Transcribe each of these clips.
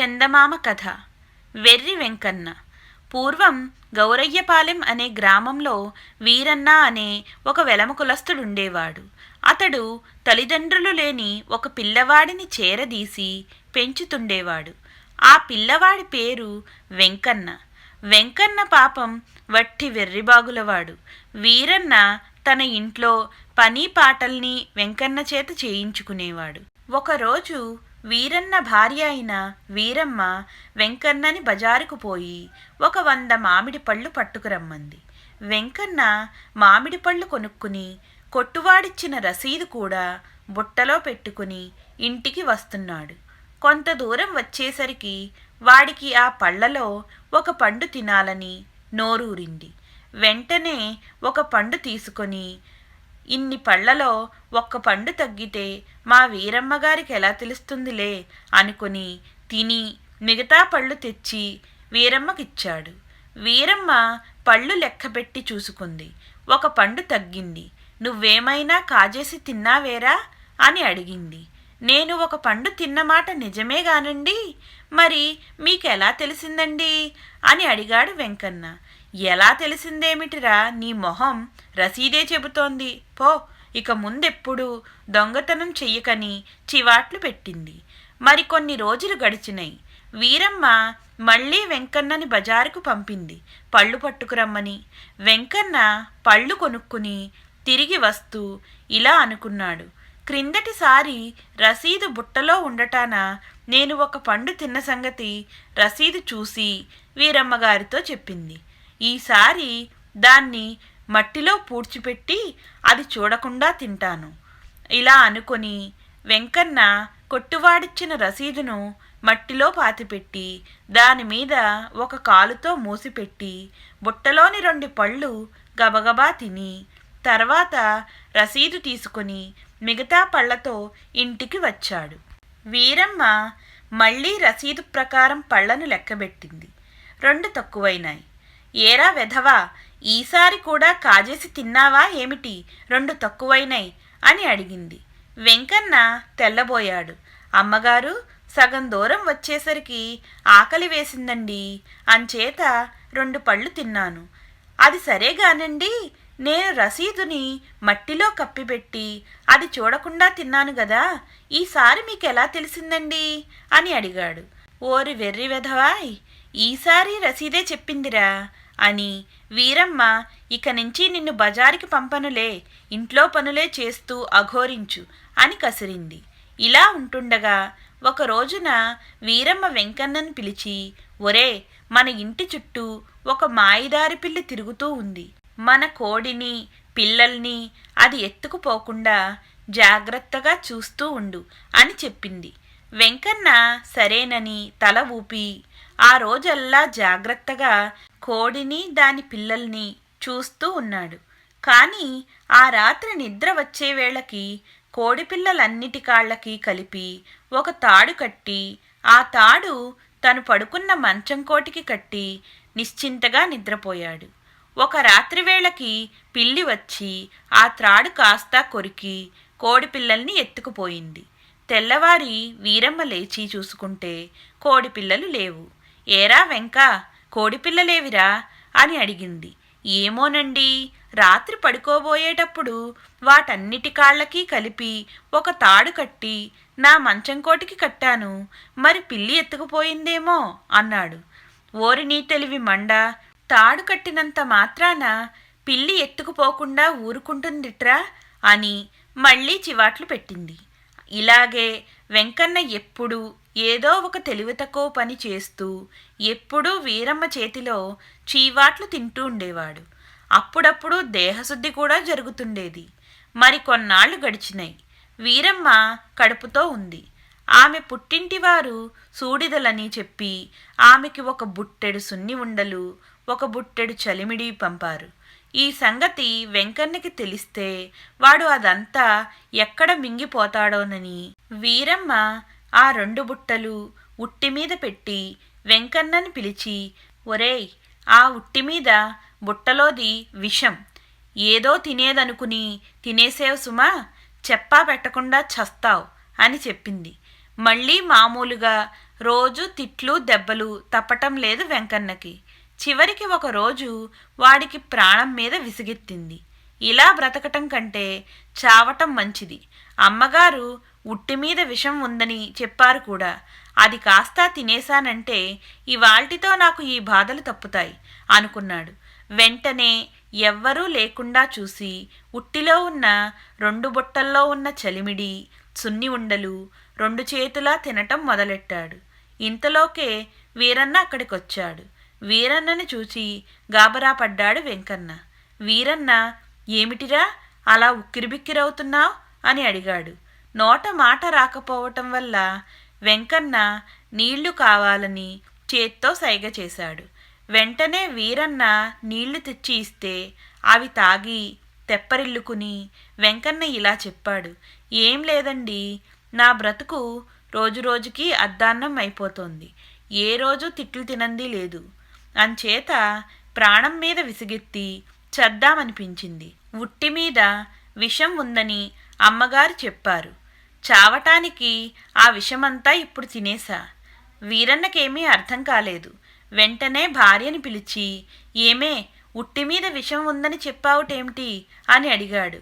చందమామ కథ. వెర్రి వెంకన్న. పూర్వం గౌరయ్యపాలెం అనే గ్రామంలో వీరన్న అనే ఒక వెలమ కులస్తుడుండేవాడు అతడు తల్లిదండ్రులు లేని ఒక పిల్లవాడిని చేరదీసి పెంచుతుండేవాడు. ఆ పిల్లవాడి పేరు వెంకన్న. వెంకన్న పాపం వట్టి వెర్రిబాగులవాడు. వీరన్న తన ఇంట్లో పని పాటల్ని వెంకన్న చేత చేయించుకునేవాడు. ఒకరోజు వీరన్న భార్య అయిన వీరమ్మ వెంకన్నని బజారుకు పోయి ఒక వంద మామిడి పళ్ళు పట్టుకురమ్మంది వెంకన్న మామిడి పళ్ళు కొనుక్కుని కొట్టువాడిచ్చిన రసీదు కూడా బుట్టలో పెట్టుకుని ఇంటికి వస్తున్నాడు. కొంత దూరం వచ్చేసరికి వాడికి ఆ పళ్ళలో ఒక పండు తినాలని నోరూరింది. వెంటనే ఒక పండు తీసుకొని ఇన్ని పళ్ళలో ఒక్క పండు తగ్గితే మా వీరమ్మ గారికి ఎలా తెలుస్తుందిలే అనుకుని తిని మిగతా పళ్ళు తెచ్చి వీరమ్మకిచ్చాడు. వీరమ్మ పళ్ళు లెక్కపెట్టి చూసుకుంది. ఒక పండు తగ్గింది. నువ్వేమైనా కాజేసి తిన్నావేరా? అని అడిగింది. నేను ఒక పండు తిన్నమాట నిజమే గానండి మరి మీకెలా తెలిసిందండి? అని అడిగాడు వెంకన్న. ఎలా తెలిసిందేమిటిరా? నీ మొహం రసీదే చెబుతోంది. పో ఇక ముందెప్పుడు దొంగతనం చెయ్యకని చివాట్లు పెట్టింది. మరికొన్ని రోజులు గడిచినాయి. వీరమ్మ మళ్ళీ వెంకన్నని బజారుకు పంపింది. పళ్ళు పట్టుకురమ్మని. వెంకన్న పళ్ళు కొనుక్కుని తిరిగి వస్తూ ఇలా అనుకున్నాడు. క్రిందటిసారి రసీదు బుట్టలో ఉండటాన నేను ఒక పండు తిన్న సంగతి రసీదు చూసి వీరమ్మగారితో చెప్పింది. ఈసారి దాన్ని మట్టిలో పూడ్చిపెట్టి అది చూడకుండా తింటాను. ఇలా అనుకొని వెంకన్న కొట్టువాడిచ్చిన రసీదును మట్టిలో పాతిపెట్టి దాని మీద ఒక కాలుతో మూసిపెట్టి బుట్టలోని రెండు పళ్ళు గబగబా తిని తర్వాత రసీదు తీసుకొని మిగతా పళ్ళతో ఇంటికి వచ్చాడు. వీరమ్మ మళ్ళీ రసీదు ప్రకారం పళ్ళను లెక్కబెట్టింది. రెండు తక్కువైనాయి. ఏరా వెధవా ఈసారి కూడా కాజేసి తిన్నావా ఏమిటి? రెండు తక్కువైనాయి అని అడిగింది. వెంకన్న తెల్లబోయాడు. అమ్మగారు సగం దూరం వచ్చేసరికి ఆకలి వేసిందండి. అంచేత రెండు పళ్ళు తిన్నాను. అది సరేగానండి. నేను రసీదుని మట్టిలో కప్పిపెట్టి అది చూడకుండా తిన్నాను గదా. ఈసారి మీకు ఎలా తెలిసిందండి? అని అడిగాడు. ఓరి వెర్రి వెధవాయ్ ఈసారి రసీదే చెప్పిందిరా. అని వీరమ్మ ఇక నుంచి నిన్ను బజారుకి పంపనులే ఇంట్లో పనులే చేస్తూ అఘోరించు అని కసిరింది. ఇలా ఉంటుండగా ఒక రోజున వీరమ్మ వెంకన్నను పిలిచి ఒరే మన ఇంటి చుట్టూ ఒక మాయిదారి పిల్లి తిరుగుతూ ఉంది. మన కోడిని పిల్లల్ని అది ఎత్తుకుపోకుండా జాగ్రత్తగా చూస్తూ ఉండు అని చెప్పింది. వెంకన్న సరేనని తల ఊపి ఆ రోజల్లా జాగ్రత్తగా కోడిని దాని పిల్లల్ని చూస్తూ ఉన్నాడు. కానీ ఆ రాత్రి నిద్ర వచ్చే వేళకి కోడిపిల్లలన్నిటి కాళ్ళకి కలిపి ఒక తాడు కట్టి ఆ తాడు తను పడుకున్న మంచం కోటికి కట్టి నిశ్చింతగా నిద్రపోయాడు. ఒక రాత్రి వేళకి పిల్లి వచ్చి ఆ త్రాడు కాస్తా కొరికి కోడిపిల్లల్ని ఎత్తుకుపోయింది. తెల్లవారి వీరమ్మ లేచి చూసుకుంటే కోడిపిల్లలు లేవు. ఏరా వెంక కోడిపిల్లలేవిరా అని అడిగింది. ఏమోనండి? రాత్రి పడుకోబోయేటప్పుడు వాటన్నిటి కాళ్ళకి కలిపి ఒక తాడు కట్టి నా మంచం కోటికి కట్టాను. మరి పిల్లి ఎత్తుకుపోయిందేమో? అన్నాడు. ఓరి నీ తెలివి మండ తాడు కట్టినంత మాత్రాన పిల్లి ఎత్తుకుపోకుండా ఊరుకుంటుందిట్రా? అని మళ్ళీ చివాట్లు పెట్టింది. ఇలాగే వెంకన్న ఎప్పుడూ ఏదో ఒక తెలివి తక్కువ పని చేస్తూ ఎప్పుడూ వీరమ్మ చేతిలో చీవాట్లు తింటూ ఉండేవాడు. అప్పుడప్పుడు దేహశుద్ధి కూడా జరుగుతుండేది. మరి కొన్నాళ్ళు గడిచినాయి. వీరమ్మ కడుపుతో ఉంది. ఆమె పుట్టింటివారు సూడిదలని చెప్పి ఆమెకి ఒక బుట్టెడు సున్ని ఉండలు ఒక బుట్టెడు చలిమిడి పంపారు. ఈ సంగతి వెంకన్నకి తెలిస్తే వాడు అదంతా ఎక్కడ మింగిపోతాడోనని వీరమ్మ ఆ రెండు బుట్టలు ఉట్టి మీద పెట్టి వెంకన్నని పిలిచి ఒరేయ్ ఆ ఉట్టి మీద బుట్టలోది విషం. ఏదో తినేదనుకుని తినేసేవు సుమా చెప్పా పెట్టకుండా చస్తావు అని చెప్పింది. మళ్ళీ మామూలుగా రోజు తిట్లు దెబ్బలు తప్పటం లేదు వెంకన్నకి. చివరికి ఒక రోజు వాడికి ప్రాణం మీద విసిగెత్తింది. ఇలా బ్రతకటం కంటే చావటం మంచిది. అమ్మగారు ఉట్టి మీద విషం ఉందని చెప్పారు కూడా. అది కాస్తా తినేశానంటే ఇవాల్టితో నాకు ఈ బాధలు తప్పుతాయి అనుకున్నాడు. వెంటనే ఎవ్వరూ లేకుండా చూసి ఉట్టిలో ఉన్న రెండు బుట్టల్లో ఉన్న చలిమిడి సున్ని ఉండలు రెండు చేతులా తినటం మొదలెట్టాడు. ఇంతలోకే వీరన్న అక్కడికొచ్చాడు. వీరన్నని చూచి గాబరా పడ్డాడు వెంకన్న. వీరన్న ఏమిటిరా? అలా ఉక్కిరిబిక్కిరవుతున్నావు? అని అడిగాడు. నోట మాట రాకపోవటం వల్ల వెంకన్న నీళ్ళు కావాలని చేత్తో సైగ చేశాడు. వెంటనే వీరన్న నీళ్ళు తెచ్చి ఇస్తే అవి తాగి తెప్పరిల్లుకుని వెంకన్న ఇలా చెప్పాడు. ఏం లేదండి నా బ్రతుకు రోజురోజుకి అద్దాన్నం అయిపోతోంది. ఏ రోజు తిట్లు తినంది లేదు. అంచేత ప్రాణం మీద విసిగెత్తి చద్దామనిపించింది. ఉట్టి మీద విషం ఉందని అమ్మగారు చెప్పారు. చావటానికి ఆ విషమంతా ఇప్పుడు తినేసా వీరన్నకేమీ అర్థం కాలేదు. వెంటనే భార్యని పిలిచి ఏమే ఉట్టి మీద విషం ఉందని చెప్పావుటేమిటి? అని అడిగాడు.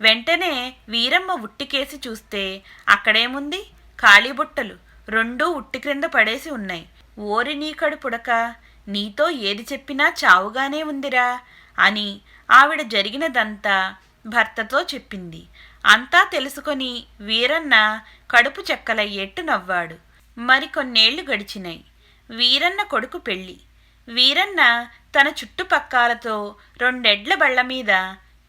వెంటనే వీరమ్మ ఉట్టికేసి చూస్తే అక్కడేముంది? ఖాళీ బుట్టలు. రెండూ ఉట్టి క్రింద పడేసి ఉన్నాయి. ఓరి నీ కడుపుడక నీతో ఏది చెప్పినా చావుగానే ఉందిరా అని ఆవిడ జరిగినదంతా భర్తతో చెప్పింది. అంతా తెలుసుకొని వీరన్న కడుపు చెక్కలయ్యేట్టు నవ్వాడు. మరికొన్నేళ్ళు గడిచినాయి వీరన్న కొడుకు పెళ్ళి. వీరన్న తన చుట్టుపక్కలతో రెండెడ్ల బళ్ళ మీద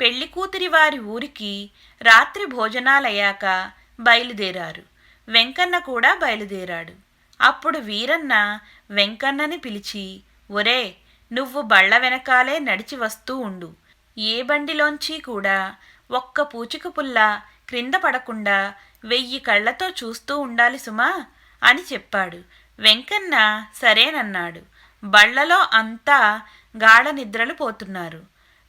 పెళ్ళి కూతురి వారి ఊరికి రాత్రి భోజనాలయ్యాక బయలుదేరారు. వెంకన్న కూడా బయలుదేరాడు. అప్పుడు వీరన్న వెంకన్నని పిలిచి ఒరే నువ్వు బళ్ళ వెనకాలే నడిచి వస్తూ ఉండు. ఏ బండిలోంచి కూడా ఒక్క పూచిక పుల్ల క్రింద పడకుండా వెయ్యి కళ్ళతో చూస్తూ ఉండాలి సుమా అని చెప్పాడు. వెంకన్న సరేనన్నాడు. బళ్ళలో అంతా గాఢ నిద్రలు పోతున్నారు.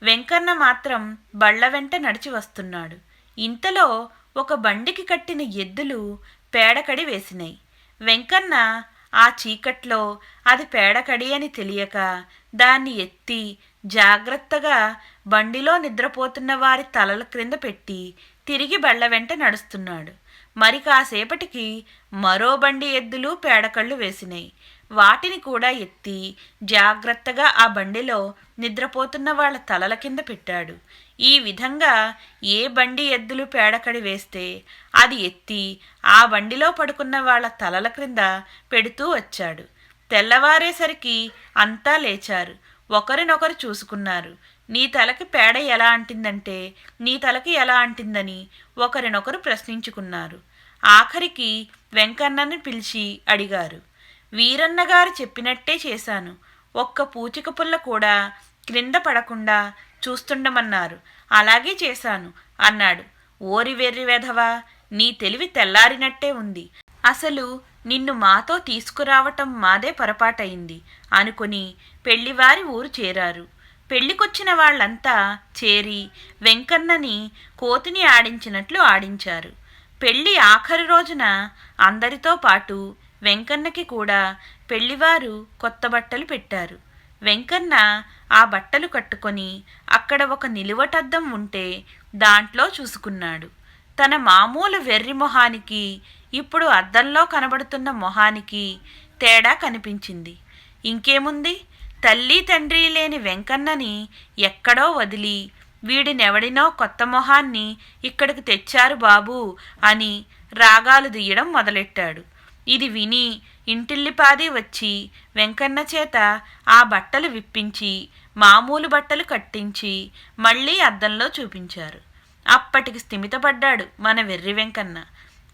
వెంకన్న మాత్రం బళ్ళ వెంట నడిచి వస్తున్నాడు. ఇంతలో ఒక బండికి కట్టిన ఎద్దులు పేడకడి వేసినాయి. వెంకన్న ఆ చీకట్లో అది పేడకడి అని తెలియక దాన్ని ఎత్తి జాగ్రత్తగా బండిలో నిద్రపోతున్న వారి తలల క్రింద పెట్టి తిరిగి బళ్ళ వెంట నడుస్తున్నాడు. మరి కాసేపటికి మరో బండి ఎద్దులు పేడకళ్ళు వేసినాయి. వాటిని కూడా ఎత్తి జాగ్రత్తగా ఆ బండిలో నిద్రపోతున్న వాళ్ళ తలల కింద పెట్టాడు. ఈ విధంగా ఏ బండి ఎద్దులు పేడకడి వేస్తే అది ఎత్తి ఆ బండిలో పడుకున్న వాళ్ళ తలల క్రింద పెడుతూ వచ్చాడు. తెల్లవారేసరికి అంతా లేచారు. ఒకరినొకరు చూసుకున్నారు. నీ తలకి పేడ ఎలా అంటిందంటే నీ తలకి ఎలా అంటిందని ఒకరినొకరు ప్రశ్నించుకున్నారు. ఆఖరికి వెంకన్నని పిలిచి అడిగారు. వీరన్నగారు చెప్పినట్టే చేశాను. ఒక్క పూచిక పుల్ల కూడా క్రింద పడకుండా చూస్తుండమన్నారు. అలాగే చేశాను అన్నాడు. ఓరి వెర్రి వెధవా నీ తెలివి తెల్లారినట్టే ఉంది. అసలు నిన్ను మాతో తీసుకురావటం మాదే పొరపాటయింది అనుకుని పెళ్ళివారి ఊరు చేరారు. పెళ్ళికొచ్చిన వాళ్ళంతా చేరి వెంకన్నని కోతిని ఆడించినట్లు ఆడించారు. పెళ్ళి ఆఖరి రోజున అందరితో పాటు వెంకన్నకి కూడా పెళ్ళివారు కొత్త బట్టలు పెట్టారు. వెంకన్న ఆ బట్టలు కట్టుకొని అక్కడ ఒక నిలువటద్దం ఉంటే దాంట్లో చూసుకున్నాడు. తన మామూలు వెర్రి మొహానికి ఇప్పుడు అద్దంలో కనబడుతున్న మొహానికి తేడా కనిపించింది. ఇంకేముంది? తల్లి తండ్రి లేని వెంకన్నని ఎక్కడో వదిలి వీడినెవడినో కొత్త మొహాన్ని ఇక్కడికి తెచ్చారు బాబూ అని రాగాలు దియ్యడం మొదలెట్టాడు. ఇది విని ఇంటిల్లిపాది వచ్చి వెంకన్న చేత ఆ బట్టలు విప్పించి మామూలు బట్టలు కట్టించి మళ్ళీ అద్దంలో చూపించారు. అప్పటికి స్థిమితపడ్డాడు మన వెర్రి వెంకన్న.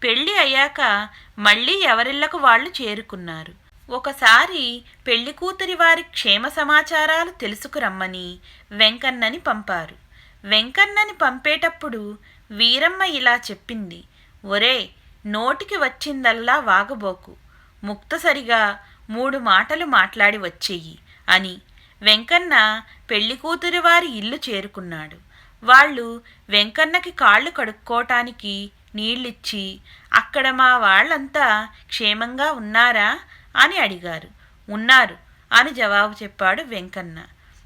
పెళ్ళి అయ్యాక మళ్ళీ ఎవరిళ్ళకు వాళ్ళు చేరుకున్నారు. ఒకసారి పెళ్ళి కూతురి వారి క్షేమ సమాచారాలు తెలుసుకురమ్మని వెంకన్నని పంపారు. వెంకన్నని పంపేటప్పుడు వీరమ్మ ఇలా చెప్పింది ఒరే నోటికి వచ్చిందల్లా వాగబోకు. ముక్తసరిగా మూడు మాటలు మాట్లాడి వచ్చేయి అని. వెంకన్న పెళ్ళి కూతురి వారి ఇల్లు చేరుకున్నాడు. వాళ్ళు వెంకన్నకి కాళ్ళు కడుక్కోటానికి నీళ్ళిచ్చి అక్కడ మా వాళ్ళంతా క్షేమంగా ఉన్నారా? అని అడిగారు. ఉన్నారు అని జవాబు చెప్పాడు వెంకన్న.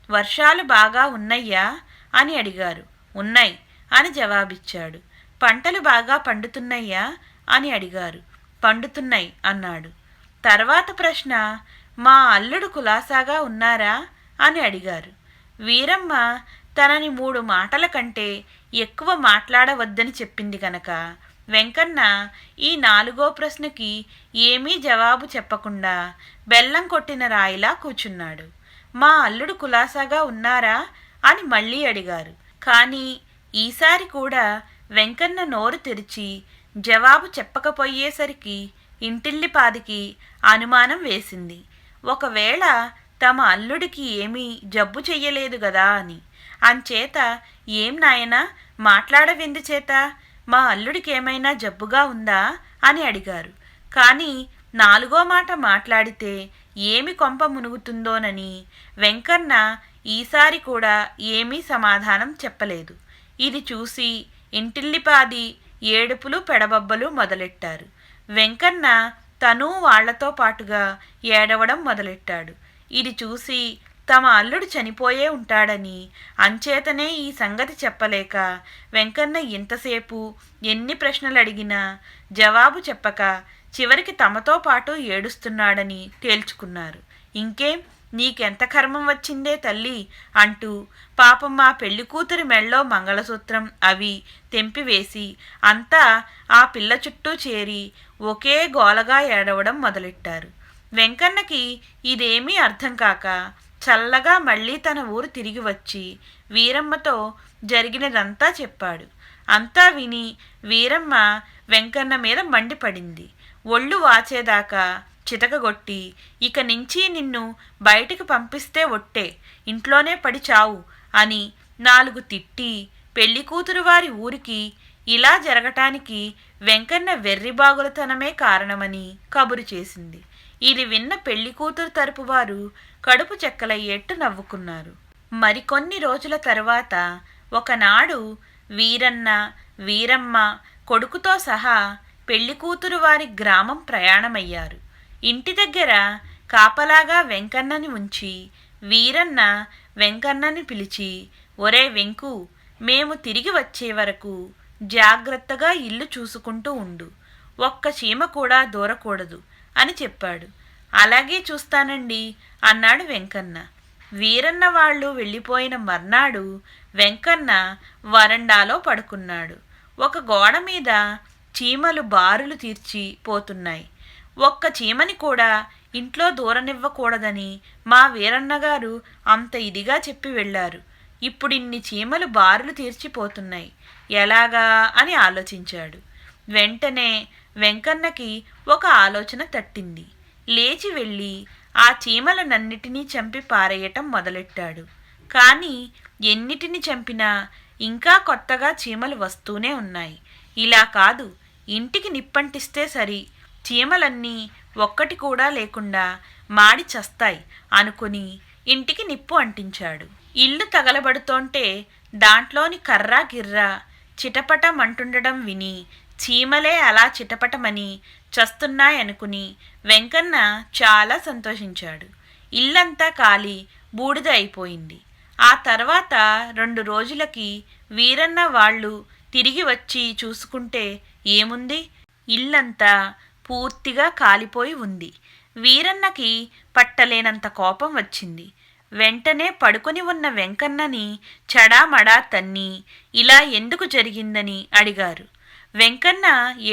వర్షాలు బాగా ఉన్నయ్యా? అని అడిగారు. ఉన్నాయి అని జవాబిచ్చాడు. పంటలు బాగా పండుతున్నాయా అని అడిగారు. పండుతున్నాయి అన్నాడు. తర్వాత ప్రశ్న మా అల్లుడు కులాసాగా ఉన్నారా? అని అడిగారు. వీరమ్మ తనని మూడు మాటల కంటే ఎక్కువ మాట్లాడవద్దని చెప్పింది కనుక వెంకన్న ఈ నాలుగో ప్రశ్నకి ఏమీ జవాబు చెప్పకుండా బెల్లం కొట్టిన రాయిలా కూర్చున్నాడు మా అల్లుడు కులాసాగా ఉన్నారా? అని మళ్ళీ అడిగారు. కానీ ఈసారి కూడా వెంకన్న నోరు తెరిచి జవాబు చెప్పకపోయేసరికి ఇంటిల్లిపాదికి అనుమానం వేసింది. ఒకవేళ తమ అల్లుడికి ఏమీ జబ్బు చెయ్యలేదు గదా అని. అంచేత ఏం నాయనా? మాట్లాడవింది చేత? మా అల్లుడికి ఏమైనా జబ్బుగా ఉందా? అని అడిగారు. కానీ నాలుగో మాట మాట్లాడితే ఏమి కొంప మునుగుతుందోనని వెంకన్న ఈసారి కూడా ఏమీ సమాధానం చెప్పలేదు. ఇది చూసి ఇంటిల్లిపాది ఏడుపులు పెడబబ్బలు మొదలెట్టారు. వెంకన్న తను వాళ్ళతో పాటుగా ఏడవడం మొదలెట్టాడు. ఇది చూసి తమ అల్లుడు చనిపోయే ఉంటాడని అంచేతనే ఈ సంగతి చెప్పలేక వెంకన్న ఇంతసేపు ఎన్ని ప్రశ్నలు అడిగినా జవాబు చెప్పక చివరికి తమతో పాటు ఏడుస్తున్నాడని తేల్చుకున్నారు. ఇంకేం? నీకెంత కర్మం వచ్చిందే తల్లి అంటూ పాపం మా పెళ్ళి కూతురి మెళ్ళో మంగళసూత్రం అవి తెంపివేసి అంతా ఆ పిల్ల చుట్టూ చేరి ఒకే గోలగా ఏడవడం మొదలెట్టారు. వెంకన్నకి ఇదేమీ అర్థం కాక చల్లగా మళ్ళీ తన ఊరు తిరిగి వచ్చి వీరమ్మతో జరిగినదంతా చెప్పాడు. అంతా విని వీరమ్మ వెంకన్న మీద మండిపడింది. ఒళ్ళు వాచేదాకా చితకగొట్టి ఇక నుంచి నిన్ను బయటికి పంపిస్తే ఒట్టే ఇంట్లోనే పడి చావు అని నాలుగు తిట్టి పెళ్ళి కూతురు వారి ఊరికి ఇలా జరగటానికి వెంకన్న వెర్రిబాగులతనమే కారణమని కబురు చేసింది. ఇది విన్న పెళ్ళి కూతురు తరపు వారు కడుపు చెక్కలయ్యేట్టు నవ్వుకున్నారు. మరికొన్ని రోజుల తర్వాత ఒకనాడు వీరన్న వీరమ్మ కొడుకుతో సహా పెళ్ళి కూతురు వారి గ్రామం ప్రయాణమయ్యారు. ఇంటి దగ్గర కాపలాగా వెంకన్నని ఉంచి వీరన్న వెంకన్నని పిలిచి ఒరే వెంకు మేము తిరిగి వచ్చే వరకు జాగ్రత్తగా ఇల్లు చూసుకుంటూ ఉండు. ఒక్క చీమ కూడా దూరకూడదు. అని చెప్పాడు. అలాగే చూస్తానండి అన్నాడు వెంకన్న. వీరన్న వాళ్ళు వెళ్ళిపోయిన మర్నాడు వెంకన్న వరండాలో పడుకున్నాడు. ఒక గోడ మీద చీమలు బారులు తీర్చి పోతున్నాయి. ఒక్క చీమని కూడా ఇంట్లో దూరనివ్వకూడదని మా వీరన్నగారు అంత ఇదిగా చెప్పి వెళ్ళారు. ఇప్పుడు ఇన్ని చీమలు బారులు తీర్చిపోతున్నాయి ఎలాగా? అని ఆలోచించాడు. వెంటనే వెంకన్నకి ఒక ఆలోచన తట్టింది. లేచి వెళ్ళి ఆ చీమలనన్నిటినీ చంపి పారేయటం మొదలెట్టాడు. కానీ ఎన్నిటిని చంపినా ఇంకా కొత్తగా చీమలు వస్తూనే ఉన్నాయి. ఇలా కాదు ఇంటికి నిప్పంటిస్తే సరి చీమలన్నీ ఒక్కటి కూడా లేకుండా మాడి చస్తాయి అనుకుని ఇంటికి నిప్పు అంటించాడు. ఇల్లు తగలబడుతోంటే దాంట్లోని కర్రా గిర్రా చిటపటం అంటుండడం విని చీమలే అలా చిటపటమని చస్తున్నాయనుకుని వెంకన్న చాలా సంతోషించాడు. ఇల్లంతా కాలి బూడిద అయిపోయింది. ఆ తర్వాత రెండు రోజులకి వీరన్న వాళ్ళు తిరిగి వచ్చి చూసుకుంటే ఏముంది? ఇల్లంతా పూర్తిగా కాలిపోయి ఉంది. వీరన్నకి పట్టలేనంత కోపం వచ్చింది. వెంటనే పడుకొని ఉన్న వెంకన్నని చడామడా తన్ని ఇలా ఎందుకు జరిగిందని అడిగారు. వెంకన్న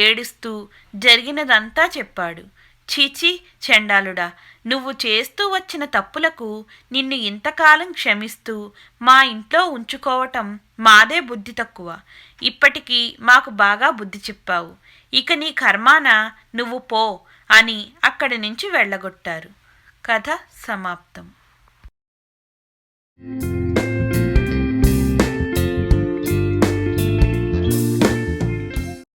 ఏడుస్తూ జరిగినదంతా చెప్పాడు. చీచి చెండాలుడా నువ్వు చేస్తూ వచ్చిన తప్పులకు నిన్ను ఇంతకాలం క్షమిస్తూ మా ఇంట్లో ఉంచుకోవటం మాదే బుద్ధి తక్కువ. ఇప్పటికీ మాకు బాగా బుద్ధి చెప్పావు. ఇక నీ కర్మాన నువ్వు పో అని అక్కడి నుంచి వెళ్ళగొట్టారు. కథ సమాప్తం.